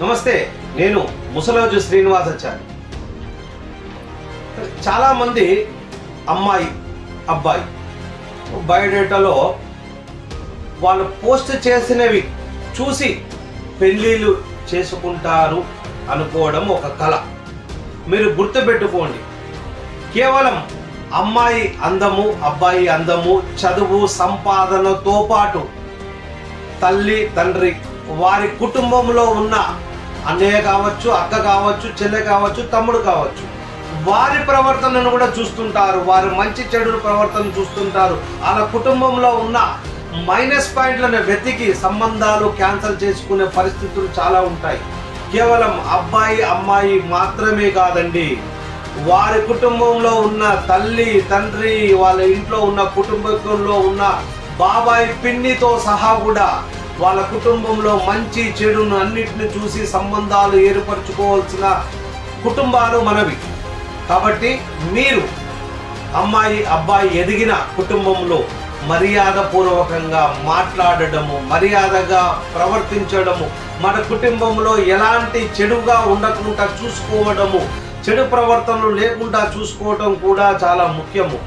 నమస్తే నేను ముసలోజు శ్రీనివాసాచారి. చాలామంది అమ్మాయి అబ్బాయి బయోడేటాలో వాళ్ళు పోస్ట్ చేసినవి చూసి పెళ్ళిళ్ళు చేసుకుంటారు అనుకోవడం ఒక కళ. మీరు గుర్తుపెట్టుకోండి కేవలం అమ్మాయి అందము అబ్బాయి అందము చదువు సంపాదనతో పాటు తల్లి తండ్రి వారి కుటుంబంలో ఉన్న అన్నయ్య కావచ్చు అక్క కావచ్చు చెల్లె కావచ్చు తమ్ముడు కావచ్చు. వారి ప్రవర్తనను కూడా చూస్తుంటారు వారి మంచి చెడు ప్రవర్తన చూస్తుంటారు. వాళ్ళ కుటుంబంలో ఉన్న మైనస్ పాయింట్లను వెతికి సంబంధాలు క్యాన్సల్ చేసుకునే పరిస్థితులు చాలా ఉంటాయి. కేవలం అబ్బాయి అమ్మాయి మాత్రమే కాదండి. వారి కుటుంబంలో ఉన్న తల్లి తండ్రి వాళ్ళ ఇంట్లో ఉన్న కుటుంబంలో ఉన్న బాబాయ్ పిన్నితో సహా కూడా వాళ్ళ కుటుంబంలో మంచి చెడును అన్నిటిని చూసి సంబంధాలు ఏర్పరచుకోవాల్సిన కుటుంబాలు మనవి. కాబట్టి మీరు అమ్మాయి అబ్బాయి ఎదిగిన కుటుంబంలో మర్యాద పూర్వకంగా మాట్లాడడము మర్యాదగా ప్రవర్తించడము మన కుటుంబంలో ఎలాంటి చెడుగా ఉండకుండా చూసుకోవడము చెడు ప్రవర్తనలు లేకుండా చూసుకోవడం కూడా చాలా ముఖ్యము.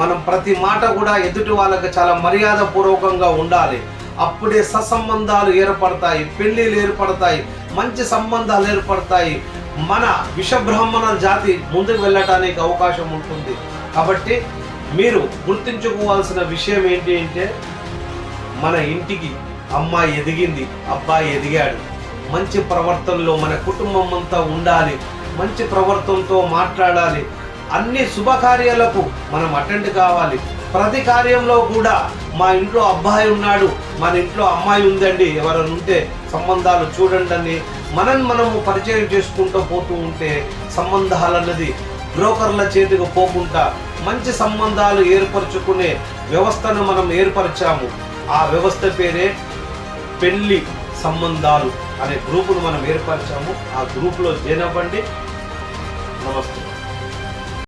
మనం ప్రతి మాట కూడా ఎదుటి వాళ్ళకి చాలా మర్యాద పూర్వకంగా ఉండాలి. అప్పుడే సత్సంబంధాలు ఏర్పడతాయి పెళ్ళిళ్ళు ఏర్పడతాయి మంచి సంబంధాలు ఏర్పడతాయి. మన విషబ్రాహ్మణ జాతి ముందుకు వెళ్ళటానికి అవకాశం ఉంటుంది. కాబట్టి మీరు గుర్తుంచుకోవాల్సిన విషయం ఏంటి అంటే మన ఇంటికి అమ్మాయి ఎదిగింది అబ్బాయి ఎదిగాడు. మంచి ప్రవర్తనలో మన కుటుంబం అంతా ఉండాలి. మంచి ప్రవర్తనతో మాట్లాడాలి. అన్ని శుభకార్యాలకు మనం అటెండ్ కావాలి. ప్రతి కార్యంలో కూడా మా ఇంట్లో అబ్బాయి ఉన్నాడు మన ఇంట్లో అమ్మాయి ఉందండి. ఎవరైనా ఉంటే సంబంధాలు చూడండి అని మనం మనము పరిచయం చేసుకుంటూ పోతూ ఉంటే సంబంధాలు అన్నది బ్రోకర్ల చేతికి పోకుండా మంచి సంబంధాలు ఏర్పరచుకునే వ్యవస్థను మనం ఏర్పరిచాము. ఆ వ్యవస్థ పేరే పెళ్ళి సంబంధాలు అనే గ్రూపును మనం ఏర్పరిచాము. ఆ గ్రూపులో చేరవ్వండి నమస్తే.